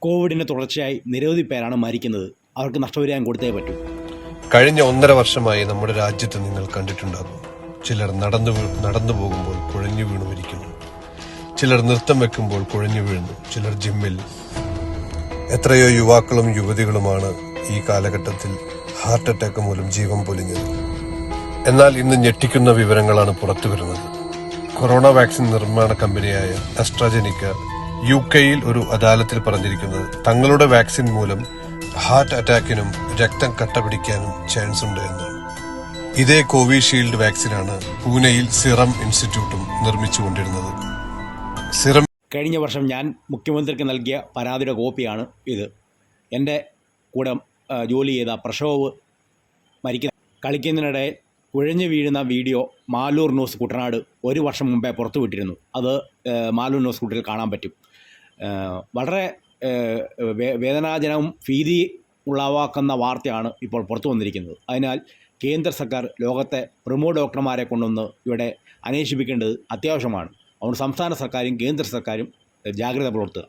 കോവിഡിന് തുടർച്ചയായി നിരവധി പേരാണ് മരിക്കുന്നത്. അവർക്ക് നഷ്ടപരിഹാരം കൊടുത്തേ പറ്റൂ. കഴിഞ്ഞ ഒന്നര വർഷമായി നമ്മുടെ രാജ്യത്ത് നിങ്ങൾ കണ്ടിട്ടുണ്ടാകും. ചിലർ നടന്നു നടന്നു പോകുമ്പോൾ കുഴഞ്ഞു വീണു മരിക്കുന്നു. ചിലർ നൃത്തം വെക്കുമ്പോൾ കുഴഞ്ഞു വീഴുന്നു ചിലർ ജിമ്മിൽ. എത്രയോ യുവാക്കളും യുവതികളുമാണ് ഈ കാലഘട്ടത്തിൽ ഹാർട്ട് അറ്റാക്ക് മൂലം ജീവൻ പൊലിഞ്ഞത്. എന്നാൽ ഇന്ന് ഞെട്ടിക്കുന്ന വിവരങ്ങളാണ് പുറത്തു വരുന്നത് കൊറോണ വാക്സിൻ നിർമ്മാണ കമ്പനിയായ അസ്ട്രാജനിക്ക യു കെയിൽ ഒരു അദാലത്തിൽ പറഞ്ഞിരിക്കുന്നത് തങ്ങളുടെ വാക്സിൻ മൂലം ഹാർട്ട് അറ്റാക്കിനും രക്തം കട്ടപിടിക്കാനും ചാൻസ് ഉണ്ട് എന്നാണ് ഇതേ കോവിഷീൽഡ് വാക്സിനാണ് പൂനെയിൽ സിറം ഇൻസ്റ്റിറ്റ്യൂട്ടും നിർമ്മിച്ചുകൊണ്ടിരുന്നത്. സിറം കഴിഞ്ഞ വർഷം ഞാൻ മുഖ്യമന്ത്രിക്ക് നൽകിയ പരാതിയുടെ കോപ്പിയാണ് ഇത്. എന്റെ കൂടെ ജോലി ചെയ്ത പ്രഷോവ് മരിക്കുന്ന കളിക്കുന്നതിനിടെ കുഴഞ്ഞു വീഴുന്ന വീഡിയോ മാലൂർ ന്യൂസ് കുട്ടനാട് ഒരു വർഷം മുമ്പേ പുറത്തുവിട്ടിരുന്നു അത് മാലൂർ ന്യൂസ് കുട്ടിൽ കാണാൻ പറ്റും. വളരെ വേദനാജനവും ഭീതി ഉളവാക്കുന്ന വാർത്തയാണ് ഇപ്പോൾ പുറത്തു വന്നിരിക്കുന്നത്. അതിനാൽ കേന്ദ്ര സർക്കാർ ലോകത്തെ പ്രമുഖ ഡോക്ടർമാരെ കൊണ്ടൊന്ന് ഇവിടെ അന്വേഷിപ്പിക്കേണ്ടത് അത്യാവശ്യമാണ്. അതുകൊണ്ട് സംസ്ഥാന സർക്കാരും കേന്ദ്ര സർക്കാരും ജാഗ്രത പുലർത്തുക.